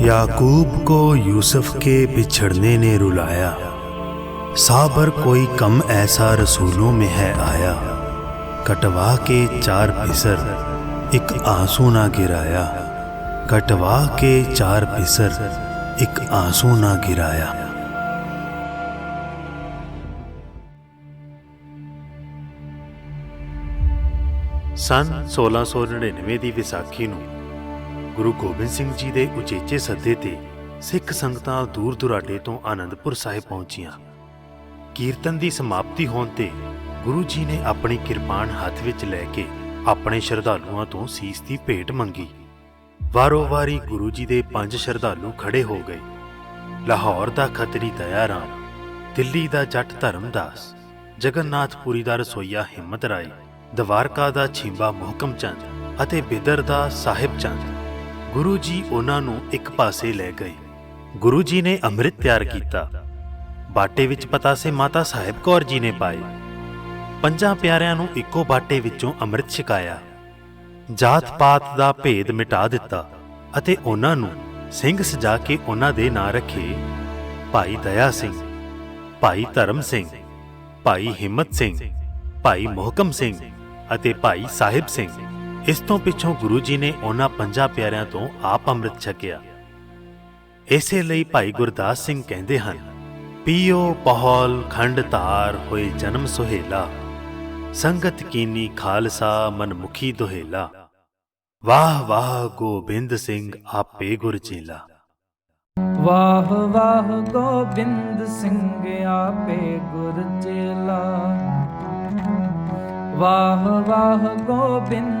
याकूब को यूसुफ के बिछड़ने ने रुलाया साबर कोई कम ऐसा रसूलों में है आया कटवा के चार पिसर एक आंसू ना गिराया कटवा के चार पिसर एक आंसू ना गिराया ਸਨ 1699 ਦੀ ਵਿਸਾਖੀ ਨੂੰ ਗੁਰੂ ਗੋਬਿੰਦ ਸਿੰਘ ਜੀ ਦੇ ਉਚੇਚੇ ਸੱਦੇ ਤੇ ਸਿੱਖ ਸੰਗਤਾਂ ਦੂਰ ਦੁਰਾਡੇ ਤੋਂ ਆਨੰਦਪੁਰ ਸਾਹਿਬ ਪਹੁੰਚੀਆਂ। ਕੀਰਤਨ ਦੀ ਸਮਾਪਤੀ ਹੋਣ ਤੇ ਗੁਰੂ ਜੀ ਨੇ ਆਪਣੀ ਕਿਰਪਾਨ ਹੱਥ ਵਿੱਚ ਲੈ ਕੇ ਆਪਣੇ ਸ਼ਰਧਾਲੂਆਂ ਤੋਂ ਸੀਸ ਦੀ ਭੇਟ ਮੰਗੀ। ਵਾਰੋ-ਵਾਰੀ ਗੁਰੂ ਜੀ ਦੇ ਪੰਜ ਸ਼ਰਧਾਲੂ ਖੜੇ ਹੋ ਗਏ। ਲਾਹੌਰ ਦਾ ਖੱਤਰੀ ਦਇਆ ਰਾਮ ਦਿੱਲੀ ਦਾ ਜੱਟ ਧਰਮਦਾਸ, ਜਗਨਨਾਥਪੁਰੀ ਦਾ ਰਸੋਈਆ ਹਿੰਮਤ ਰਾਏ, ਦਵਾਰਕਾ ਦਾ ਛਿੰਬਾ ਮੁਹਕਮ ਚੰਦ ਅਤੇ ਬਿਦਰ ਦਾ ਸਾਹਿਬ ਚੰਦ ਗੁਰੂ ਜੀ ਉਹਨਾਂ ਨੂੰ ਇੱਕ ਪਾਸੇ ਲੈ ਗਏ। ਗੁਰੂ ਜੀ ਨੇ ਅੰਮ੍ਰਿਤ ਤਿਆਰ ਕੀਤਾ। ਬਾਟੇ ਵਿੱਚ ਪਤਾ ਪਤਾਸੇ ਮਾਤਾ ਸਾਹਿਬ ਕੌਰ ਜੀ ਨੇ ਪਾਏ। ਪੰਜਾਂ ਪਿਆਰਿਆਂ ਨੂੰ ਇੱਕੋ ਬਾਟੇ ਵਿੱਚੋਂ ਅੰਮ੍ਰਿਤ ਛਕਾਇਆ। ਜਾਤ ਪਾਤ ਦਾ ਭੇਦ ਮਿਟਾ ਦਿੱਤਾ ਅਤੇ ਉਹਨਾਂ ਨੂੰ ਸਿੰਘ ਸਜਾ ਕੇ ਉਹਨਾਂ ਦੇ ਨਾਂ ਰੱਖੇ, ਭਾਈ ਦਇਆ ਸਿੰਘ, ਭਾਈ ਧਰਮ ਸਿੰਘ, ਭਾਈ ਹਿੰਮਤ ਸਿੰਘ, ਭਾਈ ਮੋਹਕਮ ਸਿੰਘ ਅਤੇ ਭਾਈ ਸਾਹਿਬ ਸਿੰਘ। ਇਸ ਤੋਂ ਪਿੱਛੋਂ ਗੁਰੂ ਜੀ ਨੇ ਉਹਨਾਂ ਪੰਜਾਂ ਪਿਆਰਿਆਂ ਤੋਂ ਆਪ ਅੰਮ੍ਰਿਤ ਛਕਿਆ। ਇਸੇ ਲਈ ਭਾਈ ਗੁਰਦਾਸ ਸਿੰਘ ਕਹਿੰਦੇ ਹਨ, ਪੀਓ ਪਹੌਲ ਖੰਡ ਧਾਰ ਹੋਏ ਜਨਮ ਸੁਹੇਲਾ, ਸੰਗਤ ਕੀਨੀ ਖਾਲਸਾ ਮਨਮੁਖੀ ਦੁਹੇਲਾ। ਵਾਹ ਵਾਹ ਗੋਬਿੰਦ ਸਿੰਘ ਆਪੇ ਗੁਰ ਚੇਲਾ। ਵਾਹ ਵਾਹ ਗੋਬਿੰਦ ਸਿੰਘ ਆਪੇ ਗੁਰ ਚੇਲਾ। ਵਾਹ ਵਾਹ ਗੋਬਿੰਦ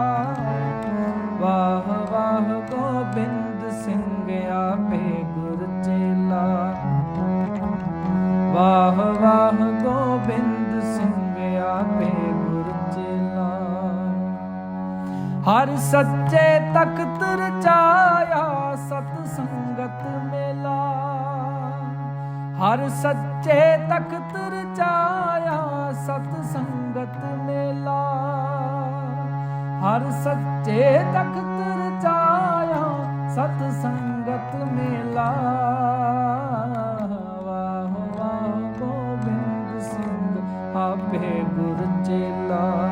ਹਰ ਸੱਚੇ ਤਖਤ ਰਚਾਇਆ, ਸਤ ਸੰਗਤ ਮੇਲਾ। ਹਰ ਸੱਚੇ ਤਖਤ ਰਚਾਇਆ, ਸਤ ਸੰਗਤ ਮੇਲਾ। ਹਰ ਸੱਚੇ ਤਖਤ ਰਚਾਇਆ, ਸਤ ਸੰਗਤ ਮੇਲਾ। ਵਾਹ ਵਾਹ, ਗੋਬਿੰਦ ਸਿੰਘ ਆਪੇ ਗੁਰ ਚੇਲਾ।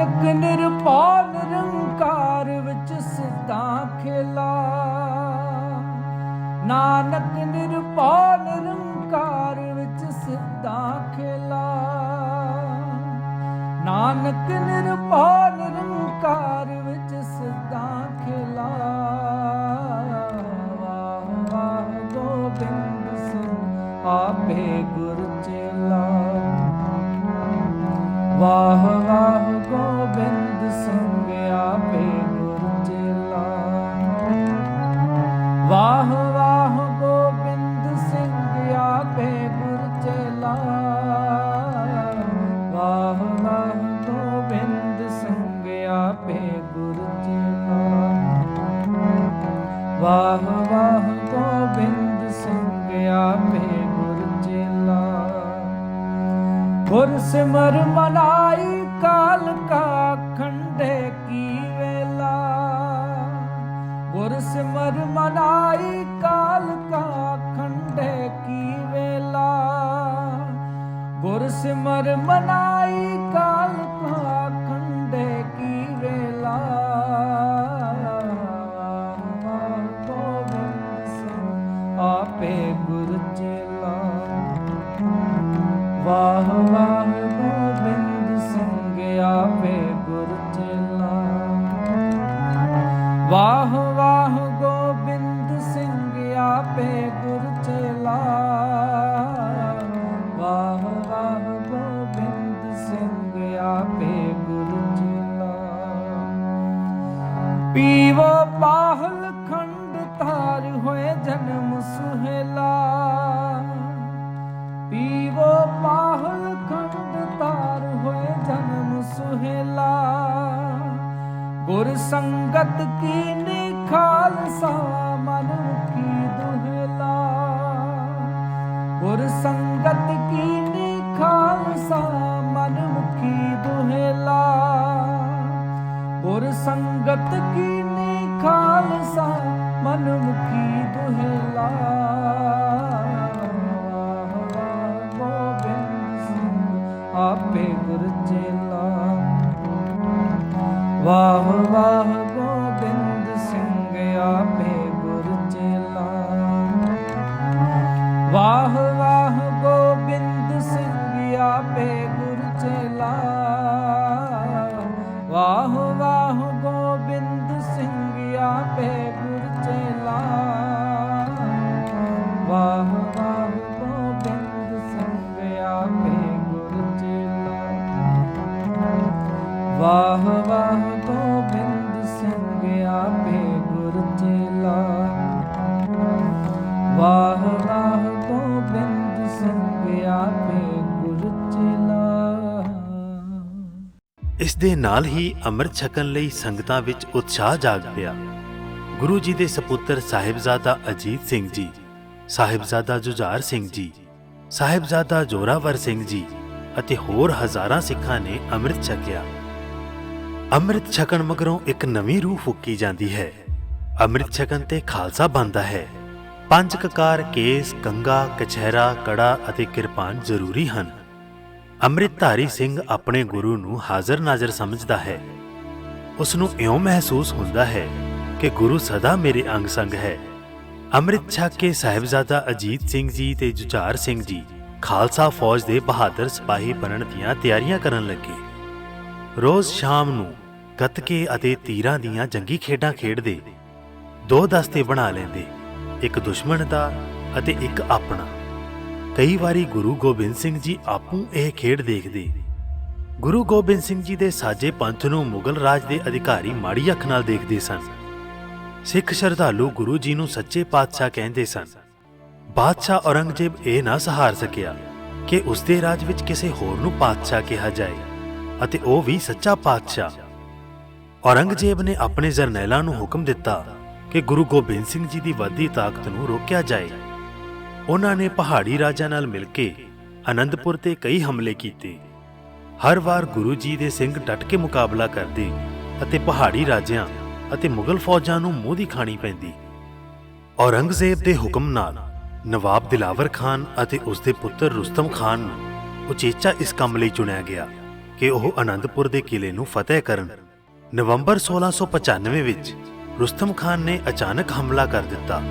ਨਾਨਕ ਨਿਰਭਉ ਨਿਰੰਕਾਰ ਵਿੱਚ ਸਿੱਧਾ ਖੇਲਾ। ਨਾਨਕ ਨਿਰਭਉ ਨਿਰੰਕਾਰ ਵਿੱਚ ਸਿੱਧਾਂ ਖੇਲਾ। ਨਾਨਕ ਨਿਰਭਉ ਨਿਰੰਕਾਰ ਵਾਹ ਵਾਹ ਗੋਬਿੰਦ ਸਿੰਘ ਆਪੇ ਗੁਰ ਚੇਲਾ ਵਾਹ ਵਾਹ ਗੋਬਿੰਦ ਸਿੰਘ ਆਪੇ ਗੁਰ ਚੇਲਾ ਵਾਹ ਵਾਹ ਗੋਬਿੰਦ ਸਿੰਘ ਆਪੇ ਗੁਰ ਚੇਲਾ ਵਾਹ ਵਾਹ ਗੋਬਿੰਦ ਸਿੰਘ ਆਪੇ ਗੁਰ ਚੇਲਾ ਗੁਰ ਸਿਮਰ ਮਨਾਈ ਗੁਰ ਸਿਮਰ ਮਨਾਈ ਕਾਲ ਕਾ ਖੰਡੇ ਕੀ ਵੇਲਾ? ਗੁਰ ਸਿਮਰ ਮਨਾਈ ਧਾਰ ਹੋਏ ਜਨਮ ਸੁਹੇਲਾ ਪੀਵੋ ਪਾਹਲ ਖੰਡ ਧਾਰ ਹੋਏ ਜਨਮ ਸੁਹੇਲਾ ਗੁਰ ਸੰਗਤ ਕੀ ਨੀ ਖਾਲਸਾ ਮਨ ਮੁਖੀ ਦੁਹੇਲਾ ਗੁਰ ਸੰਗਤ ਕੀ ਨੀ ਖਾਲਸਾ ਮਨ ਮੁਖੀ ਦੁਹੇਲਾ ਗੁਰ ਸੰਗਤ ਨਾਲ ਹੀ ਅੰਮ੍ਰਿਤ ਛਕਣ ਲਈ ਸੰਗਤਾਂ ਵਿੱਚ ਉਤਸ਼ਾਹ ਜਾਗ ਪਿਆ। ਗੁਰੂ ਜੀ ਦੇ ਸਪੁੱਤਰ ਸਾਹਿਬਜ਼ਾਦਾ ਅਜੀਤ ਸਿੰਘ ਜੀ, ਸਾਹਿਬਜ਼ਾਦਾ ਜੁਝਾਰ ਸਿੰਘ ਜੀ, ਸਾਹਿਬਜ਼ਾਦਾ ਜੋਰਾਵਰ ਸਿੰਘ ਜੀ ਅਤੇ ਹੋਰ ਹਜ਼ਾਰਾਂ ਸਿੱਖਾਂ ਨੇ ਅੰਮ੍ਰਿਤ ਛਕਿਆ। ਅੰਮ੍ਰਿਤ ਛਕਣ ਮਗਰੋਂ ਇੱਕ ਨਵੀਂ ਰੂਹ ਫੂਕੀ ਜਾਂਦੀ ਹੈ। ਅੰਮ੍ਰਿਤ ਛਕਣ ਤੇ ਖਾਲਸਾ ਬਣਦਾ ਹੈ। ਪੰਜ ਕਕਾਰ ਕੇਸ, ਕੰਗਾ, ਕਛਹਿਰਾ, ਕੜਾ ਅਤੇ ਕਿਰਪਾਨ ਜ਼ਰੂਰੀ ਹਨ। ਅੰਮ੍ਰਿਤਧਾਰੀ ਸਿੰਘ ਆਪਣੇ ਗੁਰੂ ਨੂੰ ਹਾਜ਼ਰ ਨਾਜ਼ਰ ਸਮਝਦਾ ਹੈ। ਉਸ ਨੂੰ ਇਉਂ ਮਹਿਸੂਸ ਹੁੰਦਾ ਹੈ ਕਿ ਗੁਰੂ ਸਦਾ ਮੇਰੇ ਅੰਗ ਸੰਗ ਹੈ। ਅੰਮ੍ਰਿਤ ਛਕ ਕੇ ਸਾਹਿਬਜ਼ਾਦਾ ਅਜੀਤ ਸਿੰਘ ਜੀ ਤੇ ਜੁਝਾਰ ਸਿੰਘ ਜੀ ਖਾਲਸਾ ਫੌਜ ਦੇ ਬਹਾਦਰ ਸਿਪਾਹੀ ਬਣਨ ਦੀਆਂ ਤਿਆਰੀਆਂ ਕਰਨ ਲੱਗੇ। ਰੋਜ਼ ਸ਼ਾਮ ਨੂੰ ਗੱਤਕੇ ਅਤੇ ਤੀਰਾਂ ਦੀਆਂ ਜੰਗੀ ਖੇਡਾਂ ਖੇਡਦੇ, ਦੋ ਦਸਤੇ ਬਣਾ ਲੈਂਦੇ, ਇੱਕ ਦੁਸ਼ਮਣ ਦਾ ਅਤੇ ਇੱਕ ਆਪਣਾ। ਕਈ ਵਾਰੀ ਗੁਰੂ ਗੋਬਿੰਦ ਸਿੰਘ ਜੀ ਆਪੂ ਇਹ ਖੇਡ ਦੇਖਦੇ। ਗੁਰੂ ਗੋਬਿੰਦ ਸਿੰਘ ਜੀ ਦੇ ਸਾਜੇ ਪੰਥ ਨੂੰ ਮੁਗਲ ਰਾਜ ਦੇ ਅਧਿਕਾਰੀ ਮਾੜੀ ਅੱਖ ਨਾਲ ਦੇਖਦੇ ਸਨ। ਸਿੱਖ ਸ਼ਰਧਾਲੂ ਗੁਰੂ ਜੀ ਨੂੰ ਸੱਚੇ ਪਾਤਸ਼ਾਹ ਕਹਿੰਦੇ ਸਨ। ਬਾਦਸ਼ਾਹ ਔਰੰਗਜ਼ੇਬ ਇਹ ਨਾ ਸਹਾਰ ਸਕਿਆ ਕਿ ਉਸ ਦੇ ਰਾਜ ਵਿੱਚ ਕਿਸੇ ਹੋਰ ਨੂੰ ਪਾਤਸ਼ਾਹ ਕਿਹਾ ਜਾਏ ਅਤੇ ਉਹ ਵੀ ਸੱਚਾ ਪਾਤਸ਼ਾਹ। ਔਰੰਗਜ਼ੇਬ ਨੇ ਆਪਣੇ ਜਰਨੈਲਾਂ ਨੂੰ ਹੁਕਮ ਦਿੱਤਾ ਕਿ ਗੁਰੂ ਗੋਬਿੰਦ ਸਿੰਘ ਜੀ ਦੀ ਵੱਧਦੀ ਤਾਕਤ ਨੂੰ ਰੋਕਿਆ ਜਾਏ। ਉਹਨਾਂ ਨੇ ਪਹਾੜੀ ਰਾਜਾ ਨਾਲ ਮਿਲ ਕੇ ਅਨੰਦਪੁਰ ਤੇ ਕਈ ਹਮਲੇ ਕੀਤੇ। ਹਰ ਵਾਰ ਗੁਰੂ ਜੀ ਦੇ ਸਿੰਘ ਡਟ ਕੇ ਮੁਕਾਬਲਾ ਕਰਦੇ ਅਤੇ ਪਹਾੜੀ ਰਾਜਿਆਂ ਅਤੇ ਮੁਗਲ ਫੌਜਾਂ ਨੂੰ ਮੂੰਹ ਦੀ ਖਾਣੀ ਪੈਂਦੀ। ਔਰੰਗਜ਼ੇਬ ਦੇ ਹੁਕਮ ਨਾਲ ਨਵਾਬ ਦਿਲਾਵਰ ਖਾਨ ਅਤੇ ਉਸ ਦੇ ਪੁੱਤਰ ਰੁਸਤਮ ਖਾਨ ਨੂੰ ਉਚੇਚਾ ਇਸ ਕੰਮ ਲਈ ਚੁਣਿਆ ਗਿਆ ਕਿ ਉਹ ਅਨੰਦਪੁਰ ਦੇ ਕਿਲੇ ਨੂੰ ਫਤਿਹ ਕਰਨ। ਨਵੰਬਰ 1695 ਵਿੱਚ ਰੁਸਤਮ ਖਾਨ ਨੇ ਅਚਾਨਕ ਹਮਲਾ ਕਰ ਦਿੱਤਾ।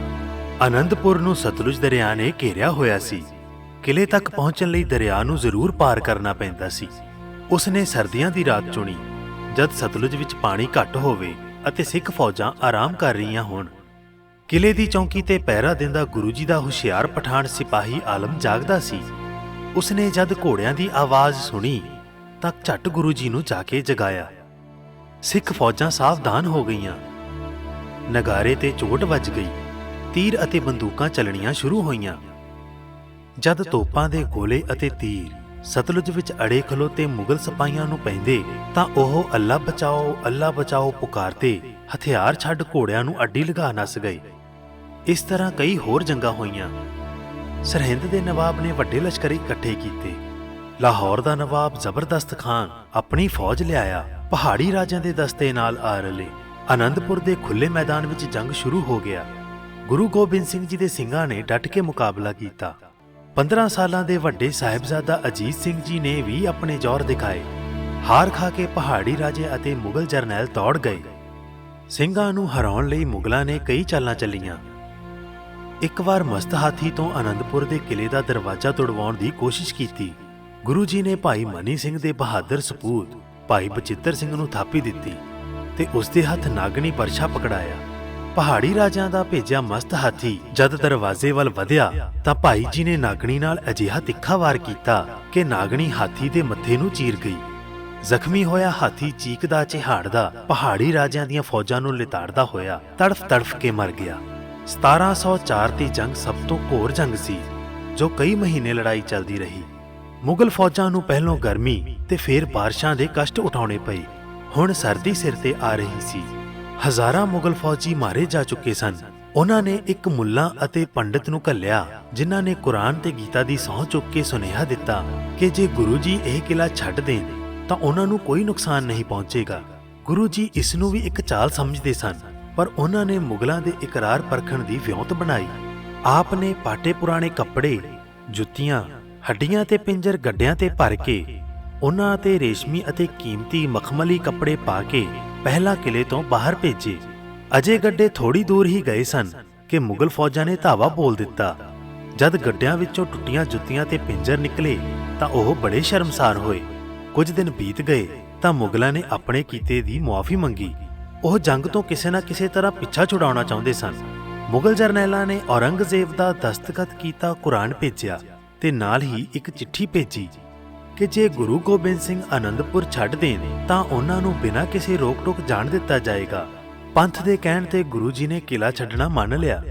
ਅਨੰਦਪੁਰ ਨੂੰ ਸਤਲੁਜ ਦਰਿਆ ਨੇ ਘੇਰਿਆ ਹੋਇਆ ਸੀ। ਕਿਲੇ ਤੱਕ ਪਹੁੰਚਣ ਲਈ ਦਰਿਆ ਨੂੰ ਜ਼ਰੂਰ ਪਾਰ ਕਰਨਾ ਪੈਂਦਾ ਸੀ। ਉਸ ਨੇ ਸਰਦੀਆਂ ਦੀ ਰਾਤ ਚੁਣੀ। ਜਦ ਸਤਲੁਜ ਵਿੱਚ ਪਾਣੀ ਘੱਟ ਹੋਵੇ ਅਤੇ ਸਿੱਖ ਫੌਜਾਂ ਆਰਾਮ ਕਰ ਰਹੀਆਂ ਹੋਣ ਕਿਲੇ ਦੀ ਚੌਂਕੀ ਤੇ ਪਹਿਰਾ ਦਿੰਦਾ ਗੁਰੂ ਜੀ ਦਾ ਹੁਸ਼ਿਆਰ ਪਠਾਨ ਸਿਪਾਹੀ ਆਲਮ ਜਾਗਦਾ ਸੀ। ਉਸਨੇ ਜਦ ਘੋੜਿਆਂ ਦੀ ਆਵਾਜ਼ ਸੁਣੀ, ਤਾਂ ਝੱਟ ਗੁਰੂ ਜੀ ਨੂੰ ਜਾ ਕੇ ਜਗਾਇਆ। ਸਿੱਖ ਫੌਜਾਂ ਸਾਵਧਾਨ ਹੋ ਗਈਆਂ। ਨਗਾਰੇ ਤੇ ਚੋਟ ਵੱਜ ਗਈ। ਤੀਰ ਅਤੇ ਬੰਦੂਕਾਂ ਚੱਲਣੀਆਂ ਸ਼ੁਰੂ ਹੋਈਆਂ। ਜਦ ਤੋਪਾਂ ਦੇ ਗੋਲੇ ਅਤੇ ਤੀਰ ਸਤਲੁਜ ਵਿੱਚ ਅੜੇ ਖਲੋਤੇ ਮੁਗਲ ਸਿਪਾਹੀਆਂ ਨੂੰ ਪੈਂਦੇ, ਤਾਂ ਉਹ ਅੱਲਾ ਬਚਾਓ ਅੱਲਾ ਬਚਾਓ ਪੁਕਾਰਦੇ, ਹਥਿਆਰ ਛੱਡ ਘੋੜਿਆਂ ਨੂੰ ਅੱਡੀ ਲਗਾ ਨਸ ਗਏ। ਇਸ ਤਰ੍ਹਾਂ ਕਈ ਹੋਰ ਜੰਗਾਂ ਹੋਈਆਂ। ਸਰਹਿੰਦ ਦੇ ਨਵਾਬ ਨੇ ਵੱਡੇ ਲਸ਼ਕਰ ਇਕੱਠੇ ਕੀਤੇ। ਲਾਹੌਰ ਦਾ ਨਵਾਬ ਜ਼ਬਰਦਸਤ ਖਾਨ ਆਪਣੀ ਫੌਜ ਲਿਆਇਆ। ਪਹਾੜੀ ਰਾਜਿਆਂ ਦੇ ਦਸਤੇ ਨਾਲ ਆ ਰਲੇ। ਆਨੰਦਪੁਰ ਦੇ ਖੁੱਲੇ ਮੈਦਾਨ ਵਿੱਚ ਜੰਗ ਸ਼ੁਰੂ ਹੋ ਗਿਆ। ਗੁਰੂ ਗੋਬਿੰਦ ਸਿੰਘ ਜੀ ਦੇ ਸਿੰਘਾਂ ਨੇ ਡਟ ਕੇ ਮੁਕਾਬਲਾ ਕੀਤਾ। 15 ਸਾਲਾਂ ਦੇ ਵੱਡੇ ਸਾਹਿਬਜ਼ਾਦਾ ਅਜੀਤ ਸਿੰਘ ਜੀ ਨੇ ਵੀ ਆਪਣੇ ਜ਼ੋਰ ਦਿਖਾਏ। ਹਾਰ ਖਾ ਕੇ ਪਹਾੜੀ ਰਾਜੇ ਅਤੇ ਮੁਗਲ ਜਰਨੈਲ ਦੌੜ ਗਏ। ਸਿੰਘਾਂ ਨੂੰ ਹਰਾਉਣ ਲਈ ਮੁਗਲਾਂ ਨੇ ਕਈ ਚਾਲਾਂ ਚੱਲੀਆਂ। ਇੱਕ ਵਾਰ ਮਸਤ ਹਾਥੀ ਤੋਂ ਆਨੰਦਪੁਰ ਦੇ ਕਿਲੇ ਦਾ ਦਰਵਾਜ਼ਾ ਤੋੜਵਾਉਣ ਦੀ ਕੋਸ਼ਿਸ਼ ਕੀਤੀ। ਗੁਰੂ ਜੀ ਨੇ ਭਾਈ ਮਨੀ ਸਿੰਘ ਦੇ ਬਹਾਦਰ ਸਪੂਤ, ਭਾਈ ਬਚਿੱਤਰ ਸਿੰਘ ਨੂੰ ਥਾਪੀ ਦਿੱਤੀ ਤੇ ਉਸ ਦੇ ਹੱਥ ਨਾਗਣੀ ਪਰਛਾ ਪਕੜਾਇਆ। ਪਹਾੜੀ ਰਾਜਿਆਂ ਦਾ ਭੇਜਿਆ ਮਸਤ ਹਾਥੀ ਜਦ ਦਰਵਾਜ਼ੇ ਵੱਲ ਵਧਿਆ ਤਾਂ ਭਾਈ ਜੀ ਨੇ ਨਾਗਣੀ ਨਾਲ ਅਜਿਹਾ ਤਿੱਖਾ ਵਾਰ ਕੀਤਾ ਕਿ ਨਾਗਣੀ ਹਾਥੀ ਦੇ ਮੱਥੇ ਨੂੰ ਚੀਰ ਗਈ। ਜ਼ਖਮੀ ਹੋਇਆ ਹਾਥੀ ਚੀਕਦਾ ਚਿਹਾੜਦਾ ਪਹਾੜੀ ਰਾਜਿਆਂ ਦੀਆਂ ਫੌਜਾਂ ਨੂੰ ਲਿਤਾੜਦਾ ਹੋਇਆ ਤੜਫ ਤੜਫ ਕੇ ਮਰ ਗਿਆ। 1704 ਦੀ ਜੰਗ ਸਭ ਤੋਂ ਘੋਰ ਜੰਗ ਸੀ, ਜੋ ਕਈ ਮਹੀਨੇ ਲੜਾਈ ਚੱਲਦੀ ਰਹੀ। ਮੁਗਲ ਫੌਜਾਂ ਨੂੰ ਪਹਿਲੋਂ ਗਰਮੀ ਤੇ ਫਿਰ ਬਾਰਿਸ਼ਾਂ ਦੇ ਕਸ਼ਟ ਉਠਾਉਣੇ ਪਏ। ਹੁਣ ਸਰਦੀ ਸਿਰ ਤੇ ਆ ਰਹੀ ਸੀ। ਹਜ਼ਾਰਾਂ ਮੁਗਲ ਫੌਜੀ ਮਾਰੇ ਜਾ ਚੁੱਕੇ ਸਨ। ਉਹਨਾਂ ਨੇ ਇੱਕ ਮੁੱਲਾ ਅਤੇ ਪੰਡਿਤ ਨੂੰ ਘੱਲਿਆ, ਜਿਨ੍ਹਾਂ ਨੇ ਕੁਰਾਨ ਤੇ ਗੀਤਾ ਦੀ ਸਹੁੰ ਚੁੱਕ ਕੇ ਸੁਨੇਹਾ ਦਿੱਤਾ ਕਿ ਜੇ ਗੁਰੂ ਜੀ ਇਹ ਕਿਲਾ ਛੱਡ ਦੇਣ, ਤਾਂ ਉਹਨਾਂ ਨੂੰ ਕੋਈ ਨੁਕਸਾਨ ਨਹੀਂ ਪਹੁੰਚੇਗਾ। ਗੁਰੂ ਜੀ ਇਸ ਨੂੰ ਵੀ ਇੱਕ ਚਾਲ ਸਮਝਦੇ ਸਨ, ਪਰ ਉਹਨਾਂ ਨੇ ਮੁਗਲਾਂ ਦੇ ਇਕਰਾਰ ਪਰਖਣ ਦੀ ਵਿਉਂਤ ਬਣਾਈ। ਆਪ ਨੇ ਪਾਟੇ ਪੁਰਾਣੇ ਕੱਪੜੇ, ਜੁੱਤੀਆਂ, ਹੱਡੀਆਂ ਤੇ ਪਿੰਜਰ ਗੱਡਿਆਂ ਤੇ ਭਰ ਕੇ, ਉਹਨਾਂ ਤੇ ਰੇਸ਼ਮੀ ਅਤੇ ਕੀਮਤੀ ਮਖਮਲੀ ਕੱਪੜੇ ਪਾ ਕੇ ਪਹਿਲਾ ਕਿਲੇ ਤੋਂ ਬਾਹਰ ਭੇਜੇ। ਅਜੇ ਗੱਡੇ ਥੋੜੀ ਦੂਰ ਹੀ ਗਏ ਸਨ ਕਿ ਮੁਗਲ ਫੌਜਾਂ ਨੇ ਧਾਵਾ ਬੋਲ ਦਿੱਤਾ। ਜਦ ਗੱਡਿਆਂ ਵਿੱਚੋਂ ਟੁੱਟੀਆਂ ਜੁੱਤੀਆਂ ਤੇ ਪਿੰਜਰ ਨਿਕਲੇ ਤਾਂ ਉਹ ਬੜੇ ਸ਼ਰਮਸਾਰ ਹੋਏ। ਕੁਝ ਦਿਨ ਬੀਤ ਗਏ ਤਾਂ ਮੁਗਲਾਂ ਨੇ ਆਪਣੇ ਕੀਤੇ ਦੀ ਮੁਆਫੀ ਮੰਗੀ। ਉਹ ਜੰਗ ਤੋਂ ਕਿਸੇ ਨਾ ਕਿਸੇ ਤਰ੍ਹਾਂ ਪਿੱਛਾ ਛੁਡਾਉਣਾ ਚਾਹੁੰਦੇ ਸਨ। ਮੁਗਲ ਜਰਨੈਲਾਂ ਨੇ ਔਰੰਗਜ਼ੇਬ ਦਾ ਦਸਤਖਤ ਕੀਤਾ, ਕੁਰਾਨ ਭੇਜਿਆ ਤੇ ਨਾਲ ਹੀ ਇੱਕ ਚਿੱਠੀ ਭੇਜੀ। ਕਿ ਜੇ ਗੁਰੂ ਗੋਬਿੰਦ ਸਿੰਘ ਆਨੰਦਪੁਰ ਛੱਡ ਦੇਣ, ਤਾਂ ਉਹਨਾਂ ਨੂੰ ਬਿਨਾਂ ਕਿਸੇ ਰੋਕ-ਟੋਕ ਜਾਣ ਦਿੱਤਾ ਜਾਏਗਾ। ਪੰਥ ਦੇ ਕਹਿਣ ਤੇ ਗੁਰੂ ਜੀ ਨੇ ਕਿਲਾ ਛੱਡਣਾ ਮੰਨ ਲਿਆ।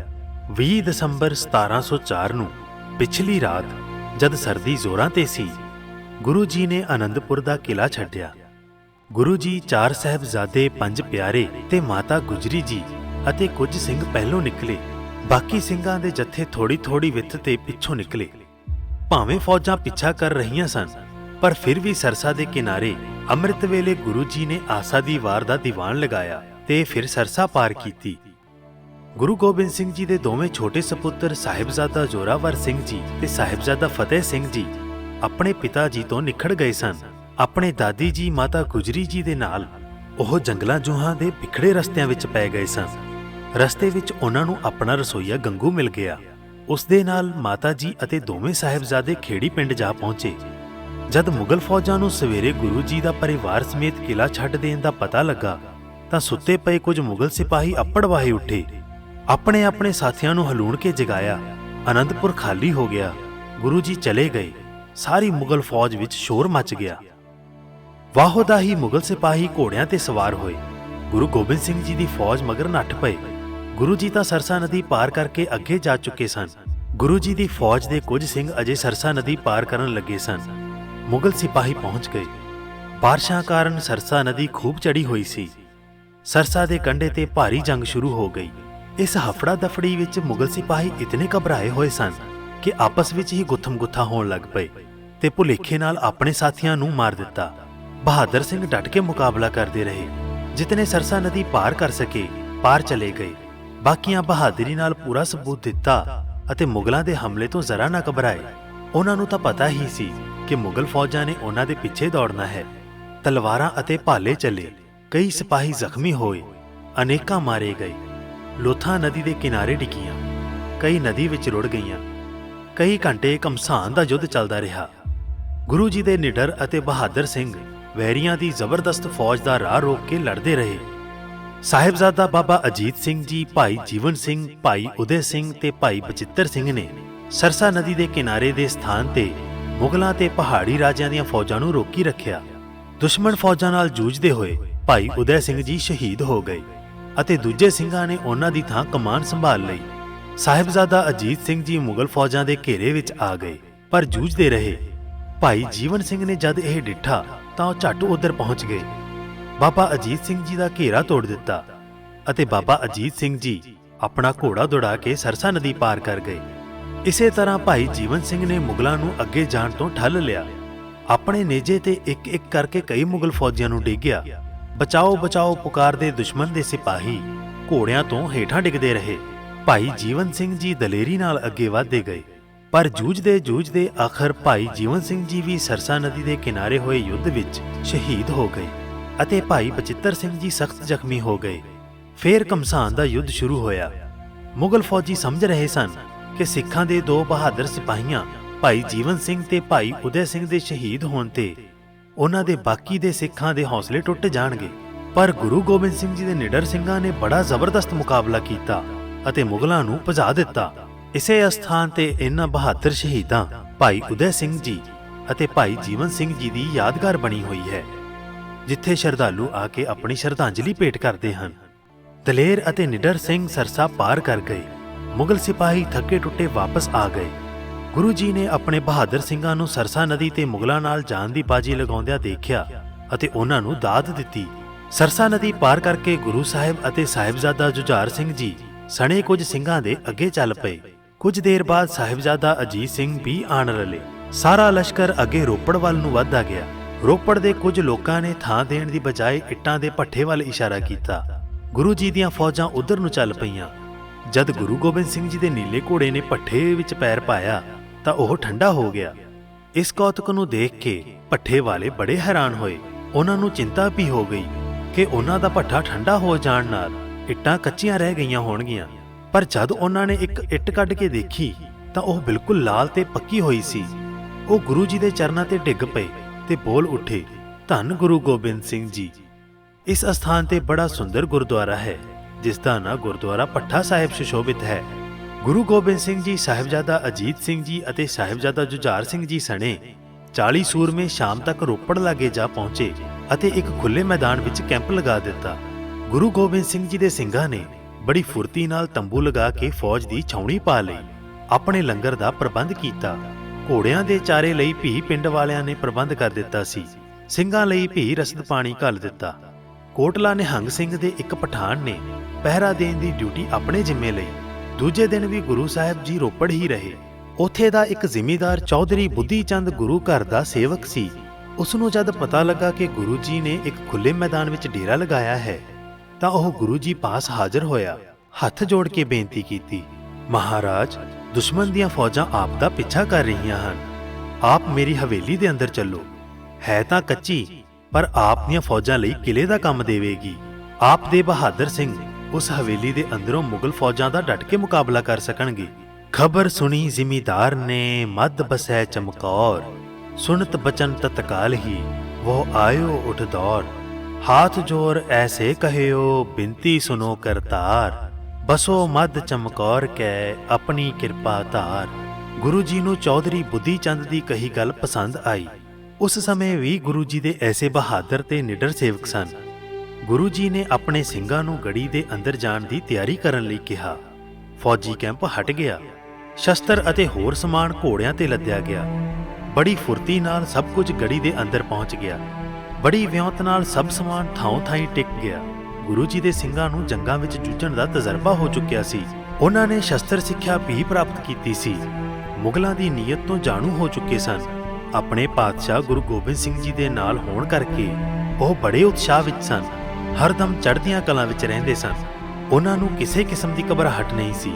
20 ਦਸੰਬਰ 1704 ਨੂੰ ਪਿਛਲੀ ਰਾਤ, ਜਦ ਸਰਦੀ ਜ਼ੋਰਾਂ ਤੇ ਸੀ, ਗੁਰੂ ਜੀ ਨੇ ਆਨੰਦਪੁਰ ਦਾ ਕਿਲਾ ਛੱਡਿਆ। ਗੁਰੂ ਜੀ ਚਾਰ ਸਹਿਬਜ਼ਾਦੇ, ਪੰਜ ਪਿਆਰੇ ਤੇ ਮਾਤਾ ਗੁਜਰੀ ਜੀ ਅਤੇ ਕੁਝ ਸਿੰਘ ਪਹਿਲੋਂ ਨਿਕਲੇ। ਬਾਕੀ ਸਿੰਘਾਂ ਦੇ ਜੱਥੇ ਥੋੜੀ-ਥੋੜੀ ਵਿੱਥ ਤੇ ਪਿੱਛੋਂ ਨਿਕਲੇ। ਭਾਵੇਂ ਫੌਜਾਂ ਪਿੱਛਾ ਕਰ ਰਹੀਆਂ ਸਨ ਪਰ ਫਿਰ ਵੀ ਸਰਸਾ ਦੇ ਕਿਨਾਰੇ ਅੰਮ੍ਰਿਤ ਵੇਲੇ ਗੁਰੂ ਜੀ ਨੇ ਆਸਾ ਦੀ ਵਾਰ ਦਾ ਦੀਵਾਨ ਲਗਾਇਆ ਤੇ ਫਿਰ ਸਰਸਾ ਪਾਰ ਕੀਤੀ। ਗੁਰੂ ਗੋਬਿੰਦ ਸਿੰਘ ਜੀ ਦੇ ਦੋਵੇਂ ਛੋਟੇ ਸਪੁੱਤਰ ਸਾਹਿਬਜ਼ਾਦਾ ਜੋਰਾਵਰ ਸਿੰਘ ਜੀ ਤੇ ਸਾਹਿਬਜ਼ਾਦਾ ਫਤਿਹ ਸਿੰਘ ਜੀ ਆਪਣੇ ਪਿਤਾ ਜੀ ਤੋਂ ਨਿਖੜ ਗਏ ਸਨ। ਆਪਣੇ ਦਾਦੀ ਜੀ, ਮਾਤਾ ਗੁਜਰੀ ਜੀ ਦੇ ਨਾਲ ਉਹ ਜੰਗਲਾਂ ਜੋਹਾਂ ਦੇ ਵਿਖੜੇ ਰਸਤਿਆਂ ਵਿੱਚ ਪੈ ਗਏ ਸਨ। ਰਸਤੇ ਵਿੱਚ ਉਹਨਾਂ ਨੂੰ ਆਪਣਾ ਰਸੋਈਆ ਗੰਗੂ ਮਿਲ ਗਿਆ। ਉਸ ਦੇ ਨਾਲ ਮਾਤਾ ਜੀ ਅਤੇ ਦੋਵੇਂ ਸਾਹਿਬਜ਼ਾਦੇ ਖੇੜੀ ਪਿੰਡ ਜਾ ਪਹੁੰਚੇ। ਜਦ ਮੁਗਲ ਫੌਜਾਂ ਨੂੰ ਸਵੇਰੇ ਗੁਰੂ ਜੀ ਦਾ ਪਰਿਵਾਰ ਸਮੇਤ ਕਿਲਾ ਛੱਡ ਦੇਣ ਦਾ ਪਤਾ ਲੱਗਾ, ਤਾਂ ਸੁੱਤੇ ਪਏ ਕੁਝ ਮੁਗਲ ਸਿਪਾਹੀ ਅੱਪੜ ਉੱਠੇ। ਆਪਣੇ ਆਪਣੇ ਸਾਥੀਆਂ ਨੂੰ ਹਲੂਣ ਕੇ ਜਗਾਇਆ। ਅਨੰਦਪੁਰ ਖਾਲੀ ਹੋ ਗਿਆ। ਗੁਰੂ ਜੀ ਚਲੇ ਗਏ। ਸਾਰੀ ਮੁਗਲ ਫੌਜ ਵਿੱਚ ਸ਼ੋਰ ਮਚ ਗਿਆ। ਵਾਹੋ ਦਾ ਹੀ ਮੁਗਲ ਸਿਪਾਹੀ ਘੋੜਿਆਂ ਤੇ ਸਵਾਰ ਹੋਏ। ਗੁਰੂ ਗੋਬਿੰਦ ਸਿੰਘ ਜੀ ਦੀ ਫੌਜ ਮਗਰ ਨੱਠ ਪਏ। ਗੁਰੂ ਜੀ ਤਾਂ ਸਰਸਾ ਨਦੀ ਪਾਰ ਕਰਕੇ ਅੱਗੇ ਜਾ ਚੁੱਕੇ ਸਨ। ਗੁਰੂ ਜੀ ਦੀ ਫੌਜ ਦੇ ਕੁਝ ਸਿੰਘ ਅਜੇ ਸਰਸਾ ਨਦੀ ਪਾਰ ਕਰਨ ਲੱਗੇ ਸਨ। ਮੁਗਲ ਸਿਪਾਹੀ ਪਹੁੰਚ ਗਏ। ਬਾਰਿਸ਼ਾਂ ਕਾਰਨ ਸਰਸਾ ਨਦੀ ਖੂਬ ਚੜੀ ਹੋਈ ਸੀ। ਸਰਸਾ ਦੇ ਕੰਢੇ ਤੇ ਭਾਰੀ ਜੰਗ ਸ਼ੁਰੂ ਹੋ ਗਈ। ਇਸ ਹਫੜਾ ਦਫੜੀ ਵਿੱਚ ਮੁਗਲ ਸਿਪਾਹੀ ਇਤਨੇ ਘਬਰਾਏ ਹੋਏ ਸਨ ਕਿ ਆਪਸ ਵਿੱਚ ਹੀ ਗੁੱਥਮ-ਗੁੱਥਾ ਹੋਣ ਲੱਗ ਪਏ ਤੇ ਭੁਲੇਖੇ ਨਾਲ ਆਪਣੇ ਸਾਥੀਆਂ ਨੂੰ ਮਾਰ ਦਿੱਤਾ। ਬਹਾਦਰ ਸਿੰਘ ਡਟ ਕੇ ਮੁਕਾਬਲਾ ਕਰਦੇ ਰਹੇ। ਜਿਤਨੇ ਸਰਸਾ ਨਦੀ ਪਾਰ ਕਰ ਸਕੇ, ਪਾਰ ਚਲੇ ਗਏ। ਬਾਕੀਆਂ ਬਹਾਦਰੀ ਨਾਲ ਪੂਰਾ ਸਬੂਤ ਦਿੱਤਾ ਅਤੇ ਮੁਗਲਾਂ ਦੇ ਹਮਲੇ ਤੋਂ ਜ਼ਰਾ ਨਾ ਘਬਰਾਏ। ਉਹਨਾਂ ਨੂੰ ਤਾਂ ਪਤਾ ਹੀ ਸੀ ਕਿ ਮੁਗਲ ਫੌਜਾਂ ਨੇ ਉਹਨਾਂ ਦੇ ਪਿੱਛੇ ਦੌੜਨਾ ਹੈ। ਤਲਵਾਰਾਂ ਅਤੇ ਭਾਲੇ ਚੱਲੇ, ਕਈ ਸਿਪਾਹੀ ਜ਼ਖਮੀ ਹੋਏ, ਅਨੇਕਾਂ ਮਾਰੇ ਗਏ। ਲੋਥਾ ਨਦੀ ਦੇ ਕਿਨਾਰੇ ਡਿੱਗੀਆਂ, ਕਈ ਨਦੀ ਵਿੱਚ ਰੁੜ ਗਈਆਂ। ਕਈ ਘੰਟੇ ਘਮਸਾਨ ਦਾ ਯੁੱਧ ਚੱਲਦਾ ਰਿਹਾ। ਗੁਰੂ ਜੀ ਦੇ ਨਿਡਰ ਅਤੇ ਬਹਾਦਰ ਸਿੰਘ ਵੈਰੀਆਂ ਦੀ ਜ਼ਬਰਦਸਤ ਫੌਜ ਦਾ ਰਾਹ ਰੋਕ ਕੇ ਲੜਦੇ ਰਹੇ। ਸਾਹਿਬਜ਼ਾਦਾ ਬਾਬਾ ਅਜੀਤ ਸਿੰਘ ਜੀ, ਭਾਈ ਜੀਵਨ ਸਿੰਘ, ਭਾਈ ਉਦੇ ਸਿੰਘ ਤੇ ਭਾਈ ਬਚਿੱਤਰ ਸਿੰਘ ਨੇ ਸਰਸਾ ਨਦੀ ਦੇ ਕਿਨਾਰੇ ਦੇ ਸਥਾਨ ਤੇ ਮੁਗਲਾਂ ਤੇ ਪਹਾੜੀ ਰਾਜਿਆਂ ਦੀਆਂ ਫੌਜਾਂ ਨੂੰ ਰੋਕੀ ਰੱਖਿਆ। ਦੁਸ਼ਮਣ ਫੌਜਾਂ ਨਾਲ ਜੂਝਦੇ ਹੋਏ ਭਾਈ ਉਦੇ ਸਿੰਘ ਜੀ ਸ਼ਹੀਦ ਹੋ ਗਏ ਅਤੇ ਦੂਜੇ ਸਿੰਘਾਂ ਨੇ ਉਹਨਾਂ ਦੀ ਥਾਂ ਕਮਾਨ ਸੰਭਾਲ ਲਈ। ਸਾਹਿਬਜ਼ਾਦਾ ਅਜੀਤ ਸਿੰਘ ਜੀ ਮੁਗਲ ਫੌਜਾਂ ਦੇ ਘੇਰੇ ਵਿੱਚ ਆ ਗਏ, ਪਰ ਜੂਝਦੇ ਰਹੇ। ਭਾਈ ਜੀਵਨ ਸਿੰਘ ਨੇ ਜਦ ਇਹ ਡਿੱਠਾ ਤਾਂ ਉਹ ਝੱਟ ਉਧਰ ਪਹੁੰਚ ਗਏ। ਬਾਬਾ ਅਜੀਤ ਸਿੰਘ ਜੀ ਦਾ ਘੇਰਾ ਤੋੜ ਦਿੱਤਾ ਅਤੇ ਬਾਬਾ ਅਜੀਤ ਸਿੰਘ ਜੀ ਆਪਣਾ ਘੋੜਾ ਦੌੜਾ ਕੇ ਸਰਸਾ ਨਦੀ ਪਾਰ ਕਰ ਗਏ। ਇਸੇ ਤਰ੍ਹਾਂ ਭਾਈ ਜੀਵਨ ਸਿੰਘ ਨੇ ਮੁਗਲਾਂ ਨੂੰ ਅੱਗੇ ਜਾਣ ਤੋਂ ਠੱਲ ਲਿਆ। ਆਪਣੇ ਨੇਜੇ ਤੇ ਇੱਕ ਇੱਕ ਕਰਕੇ ਕਈ ਮੁਗਲ ਫੌਜੀਆਂ ਨੂੰ ਡੇਗਿਆ। ਬਚਾਓ ਬਚਾਓ ਪੁਕਾਰਦੇ ਦੁਸ਼ਮਣ ਦੇ ਸਿਪਾਹੀ ਘੋੜਿਆਂ ਤੋਂ ਹੇਠਾਂ ਡਿੱਗਦੇ ਰਹੇ। ਭਾਈ ਜੀਵਨ ਸਿੰਘ ਜੀ ਦਲੇਰੀ ਨਾਲ ਅੱਗੇ ਵਧਦੇ ਗਏ। ਪਰ ਜੂਝਦੇ ਜੂਝਦੇ ਆਖਰ ਭਾਈ ਜੀਵਨ ਸਿੰਘ ਜੀ ਵੀ ਸਰਸਾ ਨਦੀ ਦੇ ਕਿਨਾਰੇ ਹੋਏ ਯੁੱਧ ਵਿੱਚ ਸ਼ਹੀਦ ਹੋ ਗਏ ਅਤੇ ਭਾਈ ਬਚਿੱਤਰ ਸਿੰਘ ਜੀ ਸਖਤ ਜ਼ਖਮੀ ਹੋ ਗਏ। ਫੇਰ ਕਮਸਾਨ ਦਾ ਯੁੱਧ ਸ਼ੁਰੂ ਹੋਇਆ। ਮੁਗਲ ਫੌਜੀ ਸਮਝ ਰਹੇ ਸਨ ਕਿ ਸਿੱਖਾਂ ਦੇ ਦੋ ਬਹਾਦਰ ਸਿਪਾਹੀਆਂ, ਭਾਈ ਜੀਵਨ ਸਿੰਘ ਤੇ ਭਾਈ ਉਦੈ ਸਿੰਘ ਦੇ ਸ਼ਹੀਦ ਹੋਣ ਤੇ ਉਹਨਾਂ ਦੇ ਬਾਕੀ ਦੇ ਸਿੱਖਾਂ ਦੇ ਹੌਸਲੇ ਟੁੱਟ ਜਾਣਗੇ। ਪਰ ਗੁਰੂ ਗੋਬਿੰਦ ਸਿੰਘ ਜੀ ਦੇ ਨਿਡਰ ਸਿੰਘਾਂ ਨੇ ਬੜਾ ਜ਼ਬਰਦਸਤ ਮੁਕਾਬਲਾ ਕੀਤਾ ਅਤੇ ਮੁਗਲਾਂ ਨੂੰ ਭਜਾ ਦਿੱਤਾ। ਇਸੇ ਅਸਥਾਨ ਤੇ ਇਹਨਾਂ ਬਹਾਦਰ ਸ਼ਹੀਦਾਂ, ਭਾਈ ਉਦੈ ਸਿੰਘ ਜੀ ਅਤੇ ਭਾਈ ਜੀਵਨ ਸਿੰਘ ਜੀ ਦੀ ਯਾਦਗਾਰ ਬਣੀ ਹੋਈ ਹੈ, ਜਿੱਥੇ ਸ਼ਰਧਾਲੂ ਆ ਕੇ ਆਪਣੀ ਸ਼ਰਧਾਂਜਲੀ ਭੇਟ ਕਰਦੇ ਹਨ। ਦਲੇਰ ਅਤੇ ਨਿਡਰ ਸਿੰਘ ਸਰਸਾ ਪਾਰ ਕਰ ਗਏ। ਮੁਗਲ ਸਿਪਾਹੀ ਥੱਕੇ ਟੁੱਟੇ ਵਾਪਸ ਆ ਗਏ। ਗੁਰੂ ਜੀ ਨੇ ਆਪਣੇ ਬਹਾਦਰ ਸਿੰਘਾਂ ਨੂੰ ਸਰਸਾ ਨਦੀ ਤੇ ਮੁਗਲਾਂ ਨਾਲ ਜਾਨ ਦੀ ਬਾਜੀ ਲਗਾਉਂਦਿਆਂ ਦੇਖਿਆ ਅਤੇ ਉਹਨਾਂ ਨੂੰ ਦਾਤ ਦਿੱਤੀ। ਸਰਸਾ ਨਦੀ ਪਾਰ ਕਰਕੇ ਗੁਰੂ ਸਾਹਿਬ ਅਤੇ ਸਾਹਿਬਜ਼ਾਦਾ ਜੁਝਾਰ ਸਿੰਘ ਜੀ ਸਣੇ ਕੁਝ ਸਿੰਘਾਂ ਦੇ ਅੱਗੇ ਚੱਲ ਪਏ। ਕੁਝ ਦੇਰ ਬਾਅਦ ਸਾਹਿਬਜ਼ਾਦਾ ਅਜੀਤ ਸਿੰਘ ਵੀ ਆਣ ਰਲੇ। ਸਾਰਾ ਲਸ਼ਕਰ ਅੱਗੇ ਰੋਪੜ ਵੱਲ ਨੂੰ ਵਧਦਾ ਗਿਆ। ਰੋਪੜ ਦੇ ਕੁਝ ਲੋਕਾਂ ਨੇ ਥਾਂ ਦੇਣ ਦੀ ਬਜਾਏ ਇੱਟਾਂ ਦੇ ਭੱਠੇ ਵੱਲ ਇਸ਼ਾਰਾ ਕੀਤਾ। ਗੁਰੂ ਜੀ ਦੀਆਂ ਫੌਜਾਂ ਉਧਰ ਨੂੰ ਚੱਲ ਪਈਆਂ। ਜਦ ਗੁਰੂ ਗੋਬਿੰਦ ਸਿੰਘ ਜੀ ਦੇ ਨੀਲੇ ਘੋੜੇ ਨੇ ਭੱਠੇ ਵਿੱਚ ਪੈਰ ਪਾਇਆ, ਤਾਂ ਉਹ ਠੰਡਾ ਹੋ ਗਿਆ। ਇਸ ਕੌਤਕ ਨੂੰ ਦੇਖ ਕੇ ਭੱਠੇ ਵਾਲੇ ਬੜੇ ਹੈਰਾਨ ਹੋਏ। ਉਹਨਾਂ ਨੂੰ ਚਿੰਤਾ ਵੀ ਹੋ ਗਈ ਕਿ ਉਹਨਾਂ ਦਾ ਭੱਠਾ ਠੰਡਾ ਹੋ ਜਾਣ ਨਾਲ ਇੱਟਾਂ ਕੱਚੀਆਂ ਰਹਿ ਗਈਆਂ ਹੋਣਗੀਆਂ। ਪਰ ਜਦ ਉਹਨਾਂ ਨੇ ਇੱਕ ਇੱਟ ਕੱਢ ਕੇ ਦੇਖੀ, ਤਾਂ ਉਹ ਬਿਲਕੁਲ ਲਾਲ ਤੇ ਪੱਕੀ ਹੋਈ ਸੀ। ਉਹ ਗੁਰੂ ਜੀ ਦੇ ਚਰਨਾਂ ਤੇ ਡਿੱਗ ਪਏ ਤੇ ਬੋਲ ਉੱਠੇ, ਧੰਨ ਗੁਰੂ ਗੋਬਿੰਦ ਸਿੰਘ ਜੀ। ਇਸ ਅਸਥਾਨ ਤੇ ਬੜਾ ਸੁੰਦਰ ਗੁਰਦੁਆਰਾ ਹੈ। ਜਿਸ ਦਾ ਨਾਂ ਗੁਰਦੁਆਰਾ ਪੱਠਾ ਸਾਹਿਬ ਸੁਸ਼ੋਭਿਤ ਹੈ। ਗੁਰੂ ਗੋਬਿੰਦ ਸਿੰਘ ਜੀ, ਸਾਹਿਬਜ਼ਾਦਾ ਅਜੀਤ ਸਿੰਘ ਜੀ ਅਤੇ ਸਾਹਿਬਜ਼ਾਦਾ ਜੁਝਾਰ ਸਿੰਘ ਜੀ ਸਣੇ 40 ਸੂਰਮੇ ਸ਼ਾਮ ਤੱਕ ਰੋਪੜ ਲਾਗੇ ਜਾ ਪਹੁੰਚੇ ਅਤੇ ਇੱਕ ਖੁੱਲੇ ਮੈਦਾਨ ਵਿੱਚ ਕੈਂਪ ਲਗਾ ਦਿੱਤਾ। ਗੁਰੂ ਗੋਬਿੰਦ ਸਿੰਘ ਜੀ ਦੇ ਸਿੰਘਾਂ ਨੇ ਬੜੀ ਫੁਰਤੀ ਨਾਲ ਤੰਬੂ ਲਗਾ ਕੇ ਫੌਜ ਦੀ ਛਾਉਣੀ ਪਾ ਲਈ, ਆਪਣੇ ਲੰਗਰ ਦਾ ਪ੍ਰਬੰਧ ਕੀਤਾ। ਘੋੜਿਆਂ ਦੇ ਚਾਰੇ ਲਈ ਭੀ ਪਿੰਡ ਵਾਲਿਆਂ ਨੇ ਪ੍ਰਬੰਧ ਕਰ ਦਿੱਤਾ ਸੀ। ਸਿੰਘਾਂ ਲਈ ਭੀ ਰਸਦ ਪਾਣੀ ਘੱਲ ਦਿੱਤਾ। ਕੋਟਲਾ ਨਿਹੰਗ ਸਿੰਘ ਦੇ ਇੱਕ ਪਠਾਨ ਨੇ ਪਹਿਰਾ ਦੇਣ ਦੀ ਡਿਊਟੀ ਆਪਣੇ ਜ਼ਿੰਮੇ ਲਈ। ਦੂਜੇ ਦਿਨ ਵੀ ਗੁਰੂ ਸਾਹਿਬ ਜੀ ਰੋਪੜ ਹੀ ਰਹੇ। ਉੱਥੇ ਦਾ ਇੱਕ ਜ਼ਿਮੀਂਦਾਰ ਚੌਧਰੀ ਬੁੱਧੀ ਚੰਦ ਗੁਰੂ ਘਰ ਦਾ ਸੇਵਕ ਸੀ। ਉਸ ਨੂੰ ਜਦ ਪਤਾ ਲੱਗਾ ਕਿ ਗੁਰੂ ਜੀ ਨੇ ਇੱਕ ਖੁੱਲੇ ਮੈਦਾਨ ਵਿੱਚ ਡੇਰਾ ਲਗਾਇਆ ਹੈ, ਤਾਂ ਉਹ ਗੁਰੂ ਜੀ ਪਾਸ ਹਾਜ਼ਰ ਹੋਇਆ। ਹੱਥ ਜੋੜ ਕੇ ਬੇਨਤੀ ਕੀਤੀ, ਮਹਾਰਾਜ, ਦੁਸ਼ਮਣ ਦੀਆਂ ਫੌਜਾਂ ਆਪ ਦਾ ਪਿੱਛਾ ਕਰ ਰਹੀਆਂ ਹਨ। ਆਪ ਮੇਰੀ ਹਵੇਲੀ ਦੇ ਅੰਦਰ ਚੱਲੋ। ਹੈ ਤਾਂ ਕੱਚੀ ਪਰ ਆਪ ਦੀਆਂ ਫੌਜਾਂ ਲਈ ਕਿਲੇ ਦਾ ਕੰਮ ਦੇਵੇਗੀ। ਆਪ ਦੇ ਬਹਾਦਰ ਸਿੰਘ ਉਸ ਹਵੇਲੀ ਦੇ ਅੰਦਰੋਂ ਮੁਗਲ ਫੌਜਾਂ ਦਾ ਡਟ ਕੇ ਮੁਕਾਬਲਾ ਕਰ ਸਕਣਗੇ। ਖਬਰ ਸੁਣੀ ਜ਼ਿਮੀਦਾਰ ਨੇ, ਮੱਧ ਬਸੈ ਚਮਕੌਰ। ਸੁਨਤ ਬਚਨ ਤਤਕਾਲ ਹੀ ਉਹ ਆਇਓ ਉਠ ਦੌਰ। ਹਾਥ ਜੋਰ ਐਸੇ ਕਹਿਓ, ਬਿੰਤੀ ਸੁਨੋ ਕਰਤਾਰ। ਬਸੋ ਮੱਧ ਚਮਕੌਰ ਕੈ, ਆਪਣੀ ਕਿਰਪਾ ਧਾਰ। ਗੁਰੂ ਜੀ ਨੂੰ ਚੌਧਰੀ ਬੁੱਧੀ ਚੰਦ ਦੀ ਕਹੀ ਗੱਲ ਪਸੰਦ ਆਈ। ਉਸ ਸਮੇਂ ਵੀ ਗੁਰੂ ਜੀ ਦੇ ਐਸੇ ਬਹਾਦਰ ਤੇ ਨਿਡਰ ਸੇਵਕ ਸਨ। ਗੁਰੂ ਜੀ ਨੇ ਆਪਣੇ ਸਿੰਘਾਂ ਨੂੰ ਗੜੀ ਦੇ ਅੰਦਰ ਜਾਣ ਦੀ ਤਿਆਰੀ ਕਰਨ ਲਈ ਕਿਹਾ। ਫੌਜੀ ਕੈਂਪ ਹਟ ਗਿਆ। ਸ਼ਸਤਰ ਅਤੇ ਹੋਰ ਸਮਾਨ ਘੋੜਿਆਂ ਤੇ ਲੱਦਿਆ ਗਿਆ। ਬੜੀ ਫੁਰਤੀ ਨਾਲ ਸਭ ਕੁਝ ਗੜੀ ਦੇ ਅੰਦਰ ਪਹੁੰਚ ਗਿਆ। ਬੜੀ ਵਿਉਂਤ ਨਾਲ ਸਭ ਸਮਾਨ ਥਾਂ ਥਾਈ ਟਿਕ ਗਿਆ। ਗੁਰੂ ਜੀ ਦੇ ਸਿੰਘਾਂ ਨੂੰ ਜੰਗਾਂ ਵਿੱਚ ਜੂਝਣ ਦਾ ਤਜਰਬਾ ਹੋ ਚੁੱਕਿਆ ਸੀ। ਉਹਨਾਂ ਨੇ ਸ਼ਸਤਰ ਸਿੱਖਿਆ ਵੀ ਪ੍ਰਾਪਤ ਕੀਤੀ ਸੀ। ਮੁਗਲਾਂ ਦੀ ਨੀਅਤ ਤੋਂ ਜਾਣੂ ਹੋ ਚੁੱਕੇ ਸਨ। ਆਪਣੇ ਪਾਤਸ਼ਾਹ ਗੁਰੂ ਗੋਬਿੰਦ ਸਿੰਘ ਜੀ ਦੇ ਨਾਲ ਹੋਣ ਕਰਕੇ ਉਹ ਬੜੇ ਉਤਸ਼ਾਹ ਵਿੱਚ ਸਨ, ਹਰਦਮ ਚੜ੍ਹਦੀਆਂ ਕਲਾਂ ਵਿੱਚ ਰਹਿੰਦੇ ਸਨ। ਉਹਨਾਂ ਨੂੰ ਕਿਸੇ ਕਿਸਮ ਦੀ ਘਬਰਾਹਟ ਨਹੀਂ ਸੀ।